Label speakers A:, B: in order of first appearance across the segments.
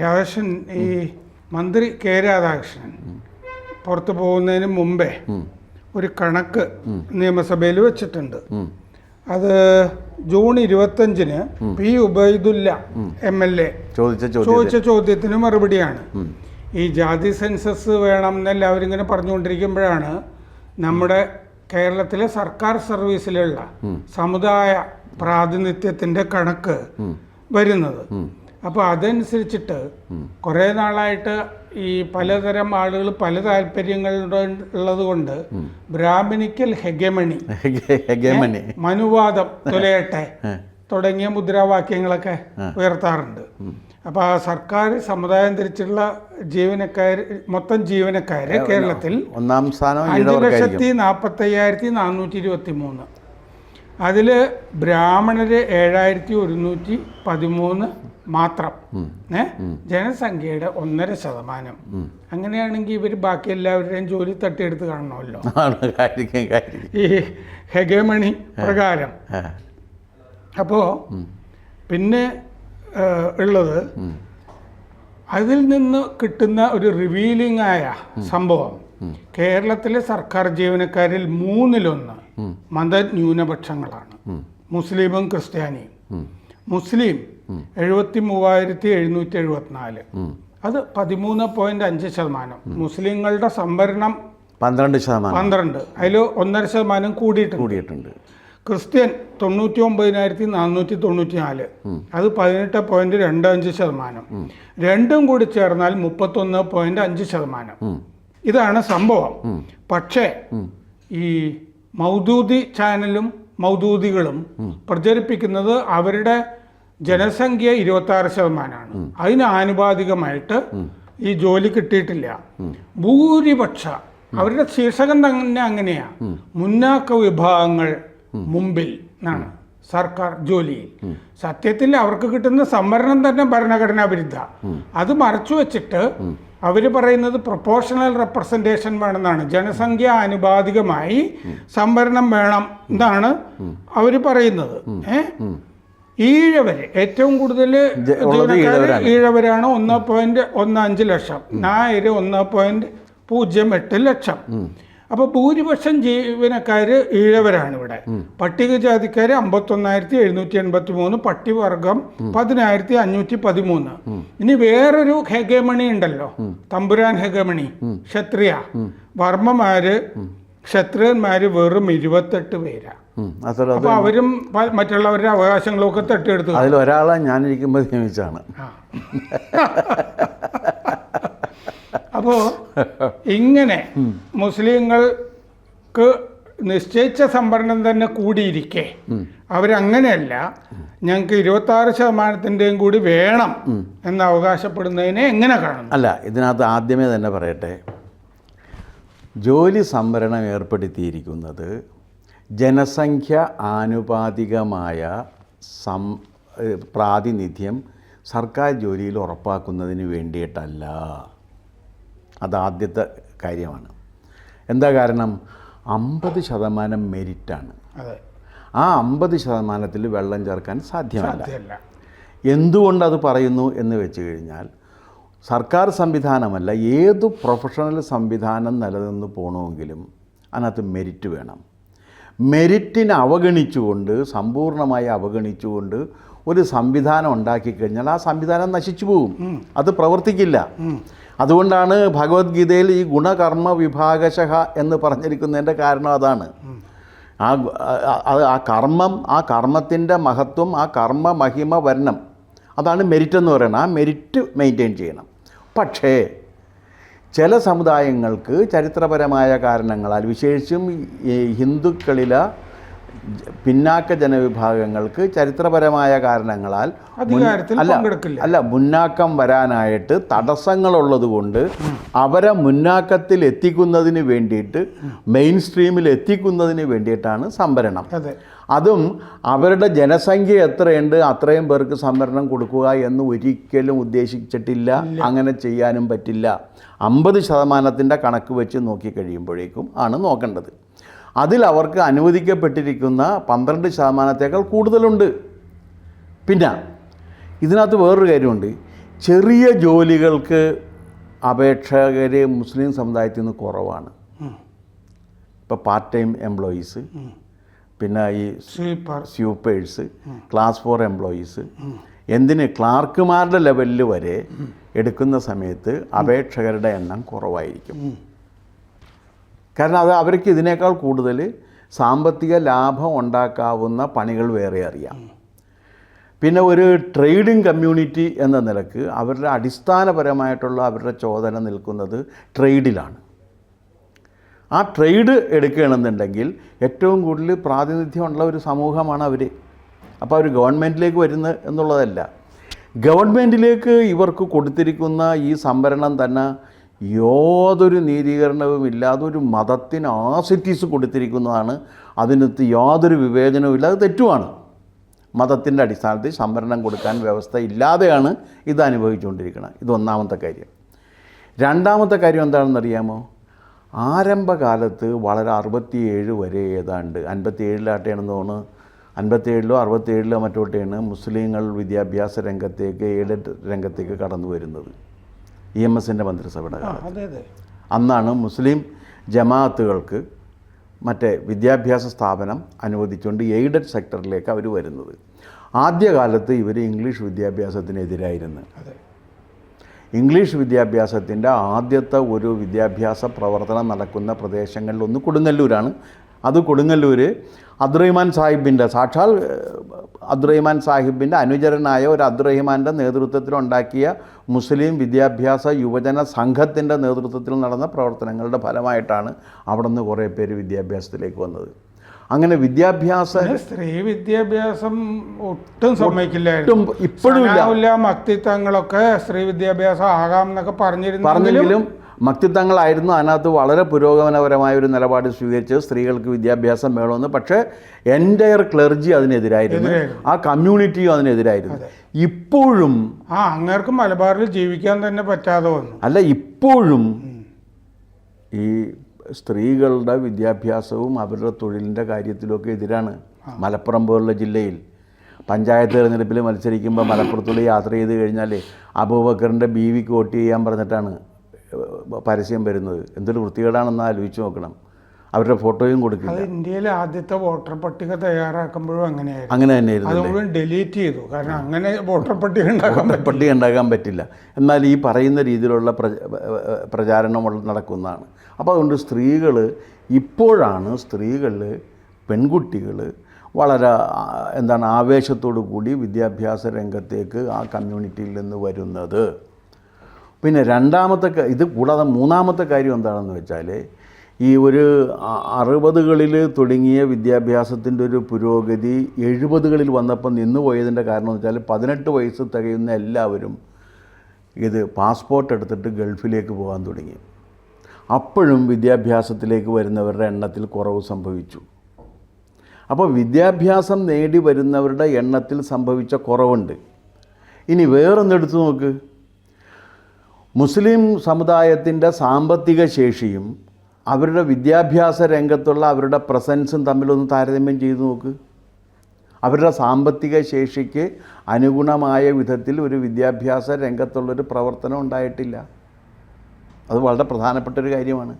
A: രാധാകൃഷ്ണൻ ഈ മന്ത്രി കെ രാധാകൃഷ്ണൻ പുറത്തു പോകുന്നതിന് മുമ്പേ ഒരു കണക്ക് നിയമസഭയിൽ വെച്ചിട്ടുണ്ട്. അത് ജൂൺ ഇരുപത്തഞ്ചിന് P Ubaidulla M L A
B: ചോദിച്ച ചോദ്യം
A: ചോദിച്ച ചോദ്യത്തിന് മറുപടിയാണ്. ഈ ജാതി സെൻസസ് വേണം എന്നെല്ലാവരും ഇങ്ങനെ പറഞ്ഞുകൊണ്ടിരിക്കുമ്പോഴാണ് നമ്മുടെ കേരളത്തിലെ സർക്കാർ സർവീസിലുള്ള സമുദായ പ്രാതിനിധ്യത്തിന്റെ കണക്ക് വരുന്നത്. അപ്പോൾ അതനുസരിച്ചിട്ട് കുറേ നാളായിട്ട് ഈ പലതരം ആളുകൾ പല താല്പര്യങ്ങളുടെ ഉള്ളത് കൊണ്ട് ബ്രാഹ്മണിക്കൽ ഹെഗമണി
B: ഹെഗമണി.
A: മനുവാദം തുലയട്ടെ തുടങ്ങിയ മുദ്രാവാക്യങ്ങളൊക്കെ ഉയർത്താറുണ്ട്. അപ്പോൾ ആ സർക്കാർ സമുദായം തിരിച്ചുള്ള ജീവനക്കാർ മൊത്തം ജീവനക്കാര് കേരളത്തിൽ
B: ഒന്നാം സ്ഥാനം
A: അഞ്ച് ലക്ഷത്തി നാൽപ്പത്തി അയ്യായിരത്തി നാനൂറ്റി ഇരുപത്തി മൂന്ന് അതിൽ ബ്രാഹ്മണര് ഏഴായിരത്തി ഒരുന്നൂറ്റി പതിമൂന്ന് മാത്രം. ഏ? ജനസംഖ്യയുടെ ഒന്നര ശതമാനം. അങ്ങനെയാണെങ്കിൽ ഇവർ ബാക്കി എല്ലാവരുടെയും ജോലി തട്ടിയെടുത്ത് കാണണമല്ലോ. ഈ ഹെഗമണി പ്രകാരം.
B: അപ്പോ
A: അപ്പോൾ പിന്നെ ഉള്ളത് അതിൽ നിന്ന് കിട്ടുന്ന ഒരു റിവീലിംഗ് ആയ സംഭവം കേരളത്തിലെ സർക്കാർ ജീവനക്കാരിൽ മൂന്നിലൊന്ന്. മത ന്യൂനപക്ഷങ്ങളാണ് മുസ്ലിമും ക്രിസ്ത്യാനിയും. മുസ്ലിം എഴുപത്തി മൂവായിരത്തി എഴുന്നൂറ്റി എഴുപത്തിനാല് അത് പതിമൂന്ന് പോയിന്റ് അഞ്ച് ശതമാനം. മുസ്ലിങ്ങളുടെ സംവരണം
B: പന്ത്രണ്ട് ശതമാനം.
A: പന്ത്രണ്ട്. അതിൽ ഒന്നര ശതമാനം കൂടിയിട്ട്
B: കൂടിയിട്ടുണ്ട്.
A: ക്രിസ്ത്യൻ തൊണ്ണൂറ്റി ഒമ്പതിനായിരത്തി നാനൂറ്റി തൊണ്ണൂറ്റി നാല് അത് പതിനെട്ട് പോയിന്റ് രണ്ട് അഞ്ച് ശതമാനം. രണ്ടും കൂടി ചേർന്നാൽ മുപ്പത്തൊന്ന് പോയിന്റ് അഞ്ച് ശതമാനം. ഇതാണ് സംഭവം. പക്ഷേ ഈ മൗദൂദി ചാനലും മൗദൂദികളും പ്രചരിപ്പിക്കുന്നത് അവരുടെ ജനസംഖ്യ ഇരുപത്തി ആറ് ശതമാനമാണ് അതിന് ആനുപാതികമായിട്ട് ഈ ജോലി കിട്ടിയിട്ടില്ല. ഭൂരിപക്ഷ അവരുടെ ശീർഷകം തന്നെ അങ്ങനെയാ. മുന്നാക്ക വിഭാഗങ്ങൾ മുമ്പിൽ എന്നാണ് സർക്കാർ ജോലിയിൽ. സത്യത്തിൽ അവർക്ക് കിട്ടുന്ന സംവരണം തന്നെ ഭരണഘടനാ വിരുദ്ധ. അത് മറച്ചു വെച്ചിട്ട് അവർ പറയുന്നത് പ്രൊപ്പോർഷണൽ റെപ്രസെന്റേഷൻ വേണമെന്നാണ്. ജനസംഖ്യ ആനുപാതികമായി സംവരണം വേണം എന്നാണ് അവർ പറയുന്നത്. ഏ? ഈഴവര് ഏറ്റവും കൂടുതൽ.
B: ഈഴവരാണ്.
A: ഒന്ന് പോയിന്റ് ഒന്ന് അഞ്ച് ലക്ഷം. നായര് ഒന്ന് പോയിന്റ് പൂജ്യം എട്ട് ലക്ഷം. അപ്പൊ ഭൂരിപക്ഷം ജീവനക്കാർ ഈഴവരാണ് ഇവിടെ. പട്ടികജാതിക്കാർ അമ്പത്തൊന്നായിരത്തി എഴുന്നൂറ്റി എൺപത്തി മൂന്ന് പട്ടിവർഗം പതിനായിരത്തി അഞ്ഞൂറ്റി പതിമൂന്ന് ഇനി വേറൊരു ഹെഗമണി ഉണ്ടല്ലോ. തമ്പുരാൻ ഹെഗമണി ക്ഷത്രിയ. വർമ്മമാര് ക്ഷത്രിയന്മാര് വെറും ഇരുപത്തെട്ട് പേരാ. അപ്പൊ അവരും മറ്റുള്ളവരുടെ അവകാശങ്ങളൊക്കെ തട്ടിയെടുത്തു
B: അതിൽ ഒരാളെ ഞാനിരിക്കുമ്പോൾ നിയമിച്ചാണ്
A: അപ്പോൾ ഇങ്ങനെ മുസ്ലിങ്ങൾക്ക് നിശ്ചയിച്ച സംവരണം തന്നെ കൂടിയിരിക്കെ. അവരങ്ങനെയല്ല ഞങ്ങൾക്ക് ഇരുപത്തി ആറ് ശതമാനത്തിന്റെയും കൂടി വേണം എന്ന് അവകാശപ്പെടുന്നതിനെ എങ്ങനെ കാണുന്നു?
B: അല്ല ഇതിനകത്ത് ആദ്യമേ തന്നെ പറയട്ടെ. ജോലി സംവരണം ഏർപ്പെടുത്തിയിരിക്കുന്നത് ജനസംഖ്യ ആനുപാതികമായ സം പ്രാതിനിധ്യം സർക്കാർ ജോലിയിൽ ഉറപ്പാക്കുന്നതിന് വേണ്ടിയിട്ടല്ല. അത് ആദ്യത്തെ കാര്യമാണ്. എന്താ കാരണം? അമ്പത് ശതമാനം മെരിറ്റാണ്. ആ അമ്പത് ശതമാനത്തിൽ വെള്ളം ചേർക്കാൻ സാധ്യമല്ല. എന്തുകൊണ്ടത് പറയുന്നു എന്ന് വെച്ച് കഴിഞ്ഞാൽ സർക്കാർ സംവിധാനമല്ല ഏതു പ്രൊഫഷണൽ സംവിധാനം നിലനിന്ന് പോകണമെങ്കിലും അതിനകത്ത് മെരിറ്റ് വേണം. മെരിറ്റിനെ അവഗണിച്ചുകൊണ്ട് സമ്പൂർണമായി അവഗണിച്ചുകൊണ്ട് ഒരു സംവിധാനം ഉണ്ടാക്കിക്കഴിഞ്ഞാൽ ആ സംവിധാനം നശിച്ചു പോകും. അത് പ്രവർത്തിക്കില്ല. അതുകൊണ്ടാണ് ഭഗവത്ഗീതയിൽ ഈ ഗുണകർമ്മ വിഭാഗശഹ എന്ന് പറഞ്ഞിരിക്കുന്നതിന്റെ കാരണം അതാണ്. ആ ആ- കർമ്മം ആ കർമ്മത്തിന്റെ മഹത്വം ആ കർമ്മ മഹിമ വരണം. അതാണ് മെരിറ്റ് എന്ന് പറയുന്നത്. ആ മെരിറ്റ് മെയിന്റെയിൻ ചെയ്യണം. പക്ഷേ ചില സമുദായങ്ങൾക്ക് ചരിത്രപരമായ കാരണങ്ങളാൽ വിശേഷിച്ചും ഹിന്ദുക്കളിലെ പിന്നാക്ക ജനവിഭാഗങ്ങൾക്ക് ചരിത്രപരമായ കാരണങ്ങളാൽ അല്ല അല്ല മുന്നാക്കം വരാനായിട്ട് തടസ്സങ്ങളുള്ളത് കൊണ്ട് അവരെ മുന്നാക്കത്തിൽ എത്തിക്കുന്നതിന് വേണ്ടിയിട്ട് മെയിൻ സ്ട്രീമിൽ എത്തിക്കുന്നതിന് വേണ്ടിയിട്ടാണ് സംവരണം.
A: അതും.
B: അവരുടെ ജനസംഖ്യ എത്രയുണ്ട് അത്രയും പേർക്ക് സംവരണം കൊടുക്കുക എന്ന് ഒരിക്കലും ഉദ്ദേശിച്ചിട്ടില്ല അങ്ങനെ ചെയ്യാനും പറ്റില്ല. അമ്പത് ശതമാനത്തിന്റെ കണക്ക് വെച്ച് നോക്കിക്കഴിയുമ്പോഴേക്കും ആണ് നോക്കേണ്ടത്. അതിൽ അവർക്ക് അനുവദിക്കപ്പെട്ടിരിക്കുന്ന പന്ത്രണ്ട് ശതമാനത്തേക്കാൾ കൂടുതലുണ്ട്. പിന്നെ ഇതിനകത്ത് വേറൊരു കാര്യമുണ്ട്. ചെറിയ ജോലികൾക്ക് അപേക്ഷകർ മുസ്ലിം സമുദായത്തിൽ നിന്ന് കുറവാണ്. ഇപ്പോൾ പാർട്ട് ടൈം എംപ്ലോയീസ് പിന്നെ ഈ
A: sweeper
B: sweepers class four employees എന്തിന് ക്ലാർക്കുമാരുടെ ലെവലിൽ വരെ എടുക്കുന്ന സമയത്ത് അപേക്ഷകരുടെ എണ്ണം കുറവായിരിക്കും. കാരണം അത് അവർക്ക് ഇതിനേക്കാൾ കൂടുതൽ സാമ്പത്തിക ലാഭം ഉണ്ടാക്കാവുന്ന പണികൾ വേറെ അറിയാം. പിന്നെ ഒരു ട്രേഡിംഗ് കമ്മ്യൂണിറ്റി എന്ന നിലയ്ക്ക് അവരുടെ അടിസ്ഥാനപരമായിട്ടുള്ള അവരുടെ ചോദന നിൽക്കുന്നത് ട്രേഡിലാണ്. ആ ട്രേഡ് എടുക്കുകയാണെന്നുണ്ടെങ്കിൽ ഏറ്റവും കൂടുതൽ പ്രാതിനിധ്യമുള്ള ഒരു സമൂഹമാണ് അവർ അപ്പോൾ അവർ ഗവൺമെന്റിലേക്ക് വരുന്ന എന്നുള്ളതല്ല. ഗവൺമെന്റിലേക്ക് ഇവർക്ക് കൊടുത്തിരിക്കുന്ന ഈ സംവരണം തന്നെ യാതൊരു നീതീകരണവും ഇല്ലാതെ ഒരു മതത്തിന് ആസിറ്റീസ് കൊടുത്തിരിക്കുന്നതാണ്. അതിനകത്ത് യാതൊരു വിവേചനവും ഇല്ലാതെ തെറ്റുമാണ്. മതത്തിന്റെ അടിസ്ഥാനത്തിൽ സംവരണം കൊടുക്കാൻ വ്യവസ്ഥ ഇല്ലാതെയാണ് ഇത് അനുഭവിച്ചുകൊണ്ടിരിക്കുന്നത്. ഇത് ഒന്നാമത്തെ കാര്യം. രണ്ടാമത്തെ കാര്യം എന്താണെന്നറിയാമോ ആരംഭകാലത്ത് വളരെ അറുപത്തിയേഴ് വരെ ഏതാണ്ട് അൻപത്തിയേഴിലാട്ടെയാണെന്ന് തോന്നുന്നു. അൻപത്തിയേഴിലോ അറുപത്തിയേഴിലോ മറ്റോട്ടെയാണ് മുസ്ലിങ്ങൾ വിദ്യാഭ്യാസ രംഗത്തേക്ക് എയ്ഡഡ് രംഗത്തേക്ക് കടന്നു വരുന്നത്. ഇ എം എസിന്റെ മന്ത്രിസഭയുടെ കാലത്ത്. അന്നാണ് മുസ്ലിം ജമാഅത്തുകൾക്ക് മറ്റേ വിദ്യാഭ്യാസ സ്ഥാപനം അനുവദിച്ചുകൊണ്ട് എയ്ഡഡ് സെക്ടറിലേക്ക് അവർ വരുന്നത്. ആദ്യകാലത്ത് ഇവർ ഇംഗ്ലീഷ് വിദ്യാഭ്യാസത്തിനെതിരായിരുന്നു. ഇംഗ്ലീഷ് വിദ്യാഭ്യാസത്തിന്റെ ആദ്യത്തെ ഒരു വിദ്യാഭ്യാസ പ്രവർത്തനം നടക്കുന്ന പ്രദേശങ്ങളിലൊന്ന് കൊടുങ്ങല്ലൂരാണ്. അത് കൊടുങ്ങല്ലൂർ അബ്ദുറഹിമാൻ സാഹിബിന്റെ സാക്ഷാൽ അബ്ദുറഹിമാൻ സാഹിബിന്റെ അനുചരനായ ഒരു അബ്ദുറഹിമാന്റെ നേതൃത്വത്തിലുണ്ടാക്കിയ മുസ്ലിം വിദ്യാഭ്യാസ യുവജന സംഘത്തിന്റെ നേതൃത്വത്തിൽ നടന്ന പ്രവർത്തനങ്ങളുടെ ഫലമായിട്ടാണ് അവിടെ നിന്ന് കുറേ പേര് വിദ്യാഭ്യാസത്തിലേക്ക് വന്നത്. അങ്ങനെ വിദ്യാഭ്യാസ
A: സ്ത്രീ വിദ്യാഭ്യാസം ഒട്ടും സമ്മതിക്കില്ലായിരുന്നു
B: ഇപ്പോഴും ഇല്ല.
A: മക്തിത്വങ്ങളൊക്കെ സ്ത്രീ വിദ്യാഭ്യാസം ആകാം എന്നൊക്കെ പറഞ്ഞിരുന്നു
B: പറഞ്ഞെങ്കിലും മക്തിത്വങ്ങളായിരുന്നു അതിനകത്ത് വളരെ പുരോഗമനപരമായ ഒരു നിലപാട് സ്വീകരിച്ചത്. സ്ത്രീകൾക്ക് വിദ്യാഭ്യാസം വേണമെന്ന്. പക്ഷേ എന്റയർ ക്ലർജി അതിനെതിരായിരുന്നു. ആ കമ്മ്യൂണിറ്റിയും അതിനെതിരായിരുന്നു. ഇപ്പോഴും
A: ആ അങ്ങേർക്ക് മലബാറിൽ ജീവിക്കാൻ തന്നെ പറ്റാതെ വന്നു.
B: അല്ല ഇപ്പോഴും ഈ സ്ത്രീകളുടെ വിദ്യാഭ്യാസവും അവരുടെ തൊഴിലിന്റെ കാര്യത്തിലൊക്കെ എതിരാണ്. മലപ്പുറം പോലുള്ള ജില്ലയിൽ. പഞ്ചായത്ത് തിരഞ്ഞെടുപ്പിൽ മത്സരിക്കുമ്പോൾ മലപ്പുറത്തുള്ള യാത്ര ചെയ്ത് കഴിഞ്ഞാൽ അബൂബക്കറിന്റെ ബീവിക്ക് വോട്ട് ചെയ്യാൻ പറഞ്ഞിട്ടാണ് പരസ്യം വരുന്നത്. എന്തൊരു വൃത്തികേടാണെന്ന് ആലോചിച്ച് നോക്കണം. അവരുടെ ഫോട്ടോയും കൊടുക്കില്ല.
A: ഇന്ത്യയിലെ ആദ്യത്തെ വോട്ടർ പട്ടിക തയ്യാറാക്കുമ്പോഴും അങ്ങനെയായിരുന്നു.
B: അങ്ങനെ തന്നെയായിരുന്നു
A: ഡിലീറ്റ് ചെയ്തു. കാരണം അങ്ങനെ വോട്ടർ പട്ടിക ഉണ്ടാക്കാൻ
B: പട്ടിക ഉണ്ടാക്കാൻ പറ്റില്ല. എന്നാൽ ഈ പറയുന്ന രീതിയിലുള്ള പ്രച പ്രചാരണം നടക്കുന്നതാണ്. അപ്പോൾ അതുകൊണ്ട് സ്ത്രീകൾ ഇപ്പോഴാണ് സ്ത്രീകൾ പെൺകുട്ടികൾ വളരെ എന്താണ് ആവേശത്തോടു കൂടി വിദ്യാഭ്യാസ രംഗത്തേക്ക് ആ കമ്മ്യൂണിറ്റിയിൽ നിന്ന് വരുന്നത്. പിന്നെ രണ്ടാമത്തെ ഇത് കൂടാതെ മൂന്നാമത്തെ കാര്യം എന്താണെന്ന് വെച്ചാൽ ഈ ഒരു അറുപതുകളിൽ തുടങ്ങിയ വിദ്യാഭ്യാസത്തിന്റെ ഒരു പുരോഗതി എഴുപതുകളിൽ വന്നപ്പോൾ നിന്നുപോയതിന്റെ കാരണം എന്ന് വെച്ചാൽ പതിനെട്ട് വയസ്സ് തികയുന്ന എല്ലാവരും ഇത് പാസ്പോർട്ട് എടുത്തിട്ട് ഗൾഫിലേക്ക് പോകാൻ തുടങ്ങി. അപ്പോഴും വിദ്യാഭ്യാസത്തിലേക്ക് വരുന്നവരുടെ എണ്ണത്തിൽ കുറവ് സംഭവിച്ചു. അപ്പോൾ വിദ്യാഭ്യാസം നേടി വരുന്നവരുടെ എണ്ണത്തിൽ സംഭവിച്ച കുറവുണ്ട്. ഇനി വേറൊന്നെടുത്ത് നോക്ക്. മുസ്ലിം സമുദായത്തിന്റെ സാമ്പത്തിക ശേഷിയും അവരുടെ വിദ്യാഭ്യാസ രംഗത്തുള്ള അവരുടെ പ്രസൻസും തമ്മിലൊന്ന് താരതമ്യം ചെയ്തു നോക്ക്. അവരുടെ സാമ്പത്തിക ശേഷിക്ക് അനുഗുണമായ വിധത്തിൽ ഒരു വിദ്യാഭ്യാസ രംഗത്തുള്ളൊരു പ്രവർത്തനം ഉണ്ടായിട്ടില്ല. അത് വളരെ പ്രധാനപ്പെട്ട ഒരു കാര്യമാണ്.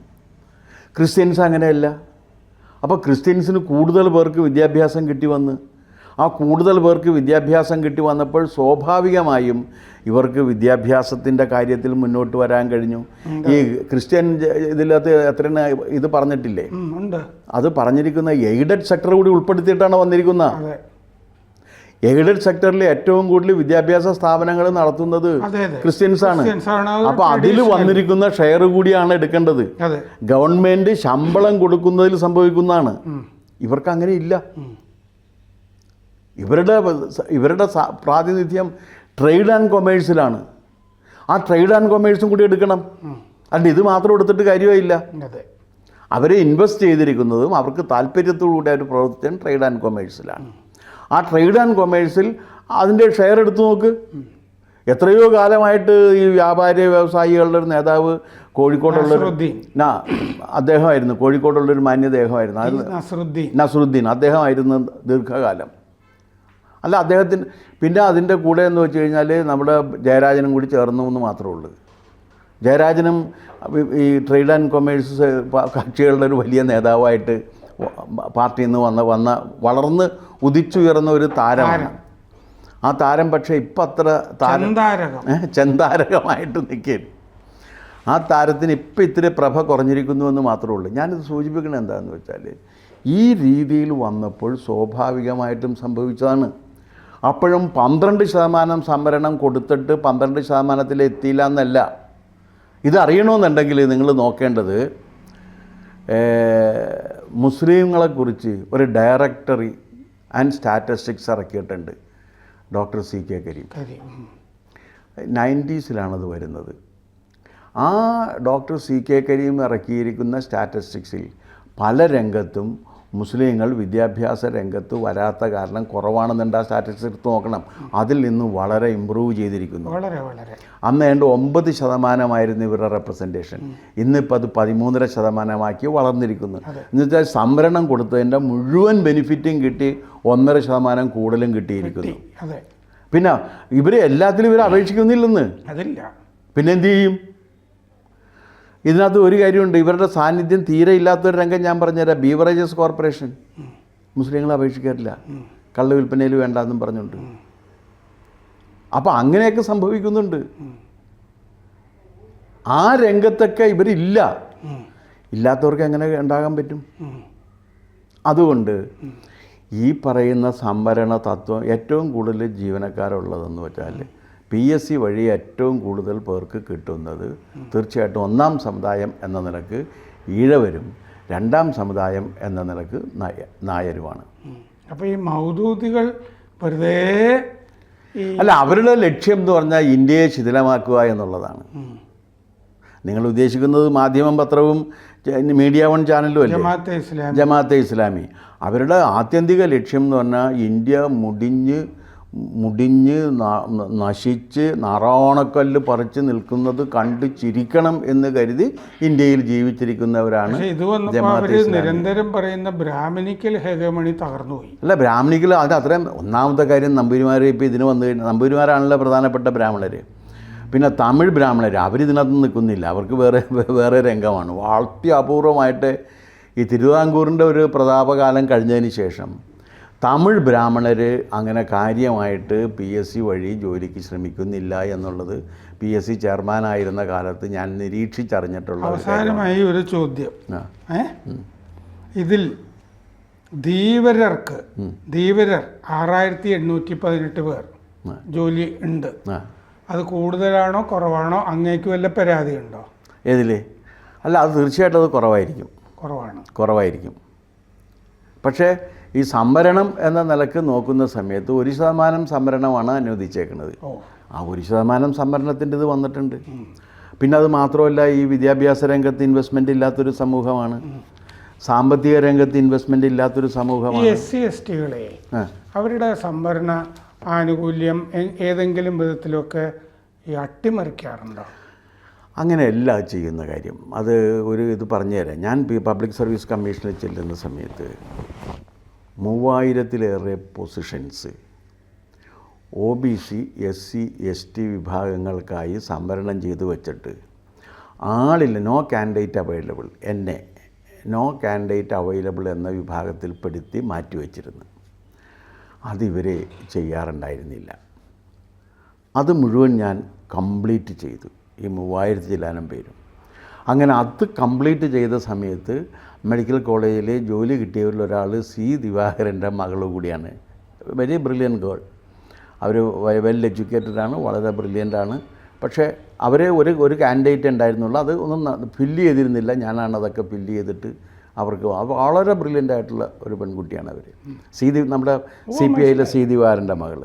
B: ക്രിസ്ത്യൻസ് അങ്ങനെയല്ല. അപ്പോൾ ക്രിസ്ത്യൻസിന് കൂടുതൽ പേർക്ക് വിദ്യാഭ്യാസം കിട്ടി വന്ന്. ആ കൂടുതൽ പേർക്ക് വിദ്യാഭ്യാസം കിട്ടി വന്നപ്പോൾ സ്വാഭാവികമായും ഇവർക്ക് വിദ്യാഭ്യാസത്തിന്റെ കാര്യത്തിൽ മുന്നോട്ട് വരാൻ കഴിഞ്ഞു. ഈ ക്രിസ്ത്യൻ ഇതിലകത്ത് എത്ര എത്രയാണ് ഇത് പറഞ്ഞിട്ടില്ലേ? അത് പറഞ്ഞിരിക്കുന്ന എയ്ഡഡ് സെക്ടർ കൂടി ഉൾപ്പെടുത്തിയിട്ടാണ് വന്നിരിക്കുന്നത്. എയ്ഡഡ് സെക്ടറിൽ ഏറ്റവും കൂടുതൽ വിദ്യാഭ്യാസ സ്ഥാപനങ്ങൾ നടത്തുന്നത് ക്രിസ്ത്യൻസ് ആണ്.
A: അപ്പൊ
B: അപ്പോൾ അതിൽ വന്നിരിക്കുന്ന ഷെയർ കൂടിയാണ് എടുക്കേണ്ടത്.
A: അതെ.
B: ഗവൺമെന്റ് ശമ്പളം കൊടുക്കുന്നതിൽ സംഭവിക്കുന്നതാണ്. ഇവർക്ക് അങ്ങനെ ഇല്ല. ഇവരുടെ ഇവരുടെ പ്രാതിനിധ്യം ട്രേഡ് ആൻഡ് കൊമേഴ്സിലാണ് ആ ട്രേഡ് ആൻഡ് കൊമേഴ്സും കൂടി എടുക്കണം. അല്ല ഇത് മാത്രം എടുത്തിട്ട് കാര്യമില്ല അവരെ ഇൻവെസ്റ്റ് ചെയ്തിരിക്കുന്നതും അവർക്ക് താല്പര്യത്തോടുകൂടി അവർ പ്രവർത്തിക്കാൻ ട്രേഡ് ആൻഡ് കൊമേഴ്സിലാണ് ആ ട്രേഡ് ആൻഡ് കൊമേഴ്സിൽ അതിന്റെ ഷെയർ എടുത്തു നോക്ക്. എത്രയോ കാലമായിട്ട് ഈ വ്യാപാരി വ്യവസായികളുടെ ഒരു നേതാവ് കോഴിക്കോടുള്ള നാ അദ്ദേഹമായിരുന്നു. കോഴിക്കോടുള്ളൊരു മാന്യദേഹമായിരുന്നു.
A: നസറുദ്ദീൻ.
B: നസറുദ്ദീൻ. അദ്ദേഹമായിരുന്നു ദീർഘകാലം. അല്ല അദ്ദേഹത്തിന് പിന്നെ അതിന്റെ കൂടെ എന്ന് വെച്ച് കഴിഞ്ഞാൽ നമ്മുടെ ജയരാജനും കൂടി ചേർന്നു എന്ന് മാത്രമേ ഉള്ളൂ. ജയരാജനും ഈ ട്രേഡ് ആൻഡ് കൊമേഴ്സ് കക്ഷികളുടെ ഒരു വലിയ നേതാവായിട്ട് പാർട്ടിയിൽ നിന്ന് വന്ന വന്ന വളർന്ന് ഉദിച്ചുയർന്ന ഒരു താരമാണ്. ആ താരം പക്ഷേ ഇപ്പം അത്ര താരം ചെന്താരകമായിട്ട് നിൽക്കുകയാണ്. ആ താരത്തിന് ഇപ്പം ഇത്തിരി പ്രഭ കുറഞ്ഞിരിക്കുന്നു എന്ന് മാത്രമേ ഉള്ളൂ. ഞാനിത് സൂചിപ്പിക്കുന്നത് എന്താണെന്ന് വെച്ചാൽ ഈ രീതിയിൽ വന്നപ്പോൾ സ്വാഭാവികമായിട്ടും സംഭവിച്ചതാണ്. അപ്പോഴും പന്ത്രണ്ട് ശതമാനം സംവരണം കൊടുത്തിട്ട് പന്ത്രണ്ട് ശതമാനത്തിൽ എത്തിയില്ല എന്നല്ല. ഇതറിയണമെന്നുണ്ടെങ്കിൽ നിങ്ങൾ നോക്കേണ്ടത് മുസ്ലിങ്ങളെക്കുറിച്ച് ഒരു ഡയറക്ടറി ആൻഡ് സ്റ്റാറ്റിസ്റ്റിക്സ് ഇറക്കിയിട്ടുണ്ട് ഡോക്ടർ സി കെ കരീം. നയന്റീസിലാണത് വരുന്നത്. ആ ഡോക്ടർ സി കെ കരീം ഇറക്കിയിരിക്കുന്ന സ്റ്റാറ്റിസ്റ്റിക്സിൽ പല രംഗത്തും മുസ്ലിങ്ങൾ വിദ്യാഭ്യാസ രംഗത്ത് വരാത്ത കാരണം കുറവാണെന്നുണ്ട് ആ സ്റ്റാറ്റിസ്റ്റിക്സ് എടുത്ത് നോക്കണം. അതിൽ നിന്ന് വളരെ ഇമ്പ്രൂവ് ചെയ്തിരിക്കുന്നു.
A: വളരെ വളരെ.
B: അന്ന് ഏണ്ട് ഒമ്പത് ശതമാനമായിരുന്നു ഇവരുടെ റെപ്രസെന്റേഷൻ ഇന്നിപ്പോൾ അത് പതിമൂന്നര ശതമാനമാക്കി വളർന്നിരിക്കുന്നു. എന്നുവെച്ചാൽ സംവരണം കൊടുത്തതിന്റെ മുഴുവൻ ബെനിഫിറ്റും കിട്ടി ഒന്നര ശതമാനം കൂടുതലും കിട്ടിയിരിക്കുന്നു. പിന്നെ ഇവർ എല്ലാത്തിലും ഇവർ അപേക്ഷിക്കുന്നില്ലെന്ന്.
A: അതില്ല.
B: പിന്നെ എന്ത് ചെയ്യും? ഇതിനകത്ത് ഒരു കാര്യമുണ്ട്. ഇവരുടെ സാന്നിധ്യം തീരെ ഇല്ലാത്തൊരു രംഗം ഞാൻ പറഞ്ഞുതരാം. ബീവറേജസ് കോർപ്പറേഷൻ മുസ്ലിങ്ങൾ അപേക്ഷിക്കാറില്ല. കള്ള വിൽപ്പനയിൽ വേണ്ടെന്നും പറഞ്ഞുകൊണ്ട്. അപ്പോൾ അങ്ങനെയൊക്കെ സംഭവിക്കുന്നുണ്ട്. ആ രംഗത്തൊക്കെ ഇവരില്ല. ഇല്ലാത്തവർക്ക് എങ്ങനെ ഉണ്ടാകാൻ പറ്റും. അതുകൊണ്ട് ഈ പറയുന്ന സംവരണ തത്വം ഏറ്റവും കൂടുതൽ ജീവനക്കാരുള്ളതെന്ന് വെച്ചാൽ പി എസ് സി വഴി ഏറ്റവും കൂടുതൽ പേർക്ക് കിട്ടുന്നത് തീർച്ചയായിട്ടും ഒന്നാം സമുദായം എന്ന നിലയ്ക്ക് ഈഴവരും രണ്ടാം സമുദായം എന്ന നിലയ്ക്ക് നായ നായരുമാണ്.
A: അപ്പോൾ ഈ മൗദൂദികൾ വെറുതെ
B: അല്ല അവരുടെ ലക്ഷ്യം എന്ന് പറഞ്ഞാൽ ഇന്ത്യയെ ശിഥിലമാക്കുക എന്നുള്ളതാണ്. നിങ്ങൾ ഉദ്ദേശിക്കുന്നത് മാധ്യമം പത്രവും മീഡിയ വൺ ചാനലും അല്ല?
A: ജമാഅത്തെ ഇസ്ലാം
B: ജമാഅത്തെ ഇസ്ലാമി. അവരുടെ ആത്യന്തിക ലക്ഷ്യം എന്ന് പറഞ്ഞാൽ ഇന്ത്യ മുടിഞ്ഞ് മുടിഞ്ഞ് നശിച്ച് നാറാവണക്കല്ല് പറിച്ച് നിൽക്കുന്നത് കണ്ട് ചിരിക്കണം എന്ന് കരുതി ഇന്ത്യയിൽ ജീവിച്ചിരിക്കുന്നവരാണ്
A: നിരന്തരം പറയുന്ന ബ്രാഹ്മണിക്കൽ ഹെഗമണി തകർന്നുപോയി
B: അല്ല ബ്രാഹ്മണിക്കൽ അത് അത്രയും ഒന്നാമത്തെ കാര്യം നമ്പൂരിമാർ ഇപ്പോൾ ഇതിന് വന്നു കഴിഞ്ഞാൽ നമ്പൂരിമാരാണല്ലോ പ്രധാനപ്പെട്ട ബ്രാഹ്മണർ പിന്നെ തമിഴ് ബ്രാഹ്മണർ അവരിതിനകത്ത് നിൽക്കുന്നില്ല. അവർക്ക് വേറെ വേറെ രംഗമാണ്. വളരെ അപൂർവമായിട്ട് ഈ തിരുവിതാംകൂറിന്റെ ഒരു പ്രതാപകാലം കഴിഞ്ഞതിന് ശേഷം തമിഴ് ബ്രാഹ്മണർ അങ്ങനെ കാര്യമായിട്ട് പി എസ് സി വഴി ജോലിക്ക് ശ്രമിക്കുന്നില്ല എന്നുള്ളത് പി എസ് സി ചെയർമാനായിരുന്ന കാലത്ത് ഞാൻ നിരീക്ഷിച്ചറിഞ്ഞിട്ടുള്ള.
A: അവസാനമായി ഒരു ചോദ്യം. ഇതിൽ ധീവരർക്ക് ധീവരർ ആറായിരത്തി എണ്ണൂറ്റി പതിനെട്ട് പേർ ജോലി ഉണ്ട്. അത് കൂടുതലാണോ കുറവാണോ അങ്ങേക്ക് വല്ല പരാതി ഉണ്ടോ
B: ഏതിൽ അല്ല അത് തീർച്ചയായിട്ടും അത് കുറവായിരിക്കും.
A: കുറവാണ്.
B: കുറവായിരിക്കും. പക്ഷേ ഈ സംവരണം എന്ന നിലയ്ക്ക് നോക്കുന്ന സമയത്ത് ഒരു ശതമാനം സംവരണമാണ് അനുവദിച്ചേക്കുന്നത്. ആ ഒരു ശതമാനം സംവരണത്തിന്റെ ഇത് വന്നിട്ടുണ്ട്. പിന്നെ അത് മാത്രമല്ല ഈ വിദ്യാഭ്യാസ രംഗത്ത് ഇൻവെസ്റ്റ്മെന്റ് ഇല്ലാത്തൊരു സമൂഹമാണ്. സാമ്പത്തിക രംഗത്ത് ഇൻവെസ്റ്റ്മെന്റ് ഇല്ലാത്തൊരു സമൂഹമാണ്.
A: എസ് സി എസ് ടികളെ അവരുടെ സംവരണ ആനുകൂല്യം ഏതെങ്കിലും വിധത്തിലൊക്കെ ഈ അട്ടിമറിക്കാറുണ്ടോ?
B: അങ്ങനെയല്ല ചെയ്യുന്ന കാര്യം. അത് ഒരു ഇത് പറഞ്ഞുതരാം. ഞാൻ പബ്ലിക് സർവീസ് കമ്മീഷനിൽ ചെല്ലുന്ന സമയത്ത് മൂവായിരത്തിലേറെ positions O B C S C S T വിഭാഗങ്ങൾക്കായി സംവരണം ചെയ്തു വച്ചിട്ട് ആളില്ല നോ കാൻഡിഡേറ്റ് അവൈലബിൾ എന്നെ നോ കാൻഡിഡേറ്റ് അവൈലബിൾ എന്ന വിഭാഗത്തിൽപ്പെടുത്തി മാറ്റിവെച്ചിരുന്നു അതിവരെ ചെയ്യാറുണ്ടായിരുന്നില്ല. അത് മുഴുവൻ ഞാൻ കംപ്ലീറ്റ് ചെയ്തു ഈ മൂവായിരത്തി ചില്ലാനം പേരും. അങ്ങനെ അത് കംപ്ലീറ്റ് ചെയ്ത സമയത്ത് മെഡിക്കൽ കോളേജിൽ ജോലി കിട്ടിയവരിൽ ഒരാൾ സി ദിവാകരന്റെ മകൾ കൂടിയാണ്. Very brilliant girl. അവർ വെൽ എഡ്യൂക്കേറ്റഡ് ആണ് വളരെ ബ്രില്യന്റ് ആണ്. പക്ഷേ അവരെ ഒരു ഒരു കാൻഡിഡേറ്റ് ഉണ്ടായിരുന്നുള്ളൂ. അത് ഒന്നും ഫില്ല് ചെയ്തിരുന്നില്ല. ഞാനാണ് അതൊക്കെ ഫില്ല് ചെയ്തിട്ട് അവർക്ക് വളരെ ബ്രില്യന്റ് ആയിട്ടുള്ള ഒരു പെൺകുട്ടിയാണ് അവർ സി ദി നമ്മുടെ സി പി ഐയിലെ സി ദിവാരന്റെ മകൾ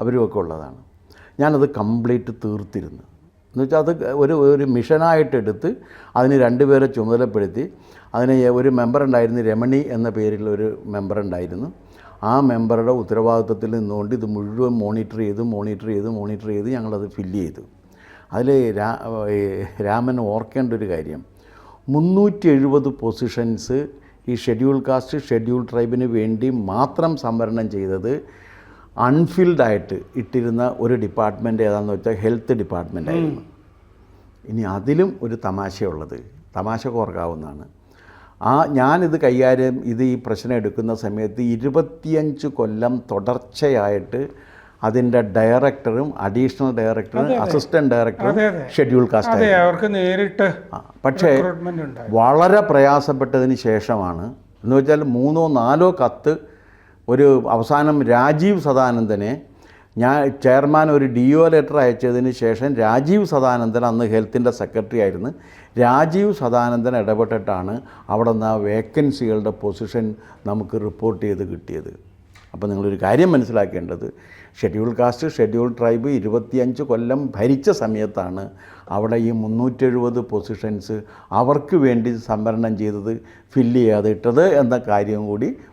B: അവരുമൊക്കെ ഉള്ളതാണ്. ഞാനത് കംപ്ലീറ്റ് തീർത്തിരുന്നു. എന്ന് വെച്ചാൽ അത് ഒരു ഒരു മിഷനായിട്ട് എടുത്ത് അതിന് രണ്ടുപേരെ ചുമതലപ്പെടുത്തി. അതിന് ഒരു മെമ്പർ ഉണ്ടായിരുന്നു രമണി എന്ന പേരിൽ ഒരു മെമ്പർ ഉണ്ടായിരുന്നു ആ മെമ്പറുടെ ഉത്തരവാദിത്വത്തിൽ നിന്നുകൊണ്ട് ഇത് മുഴുവൻ മോണിറ്റർ ചെയ്ത് മോണിറ്റർ ചെയ്ത് മോണിറ്റർ ചെയ്ത് ഞങ്ങളത് ഫില്ല് ചെയ്തു. അതിൽ രാമൻ ഓർക്കേണ്ട ഒരു കാര്യം. മുന്നൂറ്റി എഴുപത് പൊസിഷൻസ് ഈ ഷെഡ്യൂൾ കാസ്റ്റ് ഷെഡ്യൂൾ ട്രൈബിന് വേണ്ടി മാത്രം സംവരണം ചെയ്തത് അൺഫിൽഡ് ആയിട്ട് ഇട്ടിരുന്ന ഒരു ഡിപ്പാർട്ട്മെന്റ് ഏതാണെന്ന് വെച്ചാൽ ഹെൽത്ത് ഡിപ്പാർട്ട്മെന്റ് ആയിരുന്നു. ഇനി അതിലും ഒരു തമാശയുള്ളത് തമാശ കോർക്കാവുന്നതാണ് ആ ഞാനിത് കൈകാര്യം ഇത് ഈ പ്രശ്നം എടുക്കുന്ന സമയത്ത് ഇരുപത്തിയഞ്ച് കൊല്ലം തുടർച്ചയായിട്ട് അതിന്റെ ഡയറക്ടറും അഡീഷണൽ ഡയറക്ടറും അസിസ്റ്റന്റ് ഡയറക്ടറും. ഷെഡ്യൂൾ കാസ്റ്റ്
A: അവർക്ക് നേരിട്ട്
B: പക്ഷേ വളരെ പ്രയാസപ്പെട്ടതിന് ശേഷമാണ് എന്ന് വെച്ചാൽ മൂന്നോ നാലോ കത്ത് ഒരു അവസാനം രാജീവ് സദാനന്ദനെ ഞാൻ ചെയർമാൻ ഒരു ഡി ഒ ലെറ്റർ അയച്ചതിന് ശേഷം രാജീവ് സദാനന്ദൻ അന്ന് ഹെൽത്തിന്റെ സെക്രട്ടറി ആയിരുന്നു. രാജീവ് സദാനന്ദൻ ഇടപെട്ടിട്ടാണ് അവിടെ നിന്ന് ആ വേക്കൻസികളുടെ പൊസിഷൻ നമുക്ക് റിപ്പോർട്ട് ചെയ്ത് കിട്ടിയത്. അപ്പോൾ നിങ്ങളൊരു കാര്യം മനസ്സിലാക്കേണ്ടത് ഷെഡ്യൂൾ കാസ്റ്റ് ഷെഡ്യൂൾ ട്രൈബ് ഇരുപത്തിയഞ്ച് കൊല്ലം ഭരിച്ച സമയത്താണ് അവിടെ ഈ മുന്നൂറ്റെഴുപത് പൊസിഷൻസ് അവർക്ക് വേണ്ടി സംവരണം ചെയ്തത് ഫില്ല് ചെയ്യാതെ ഇട്ടത് എന്ന കാര്യം കൂടി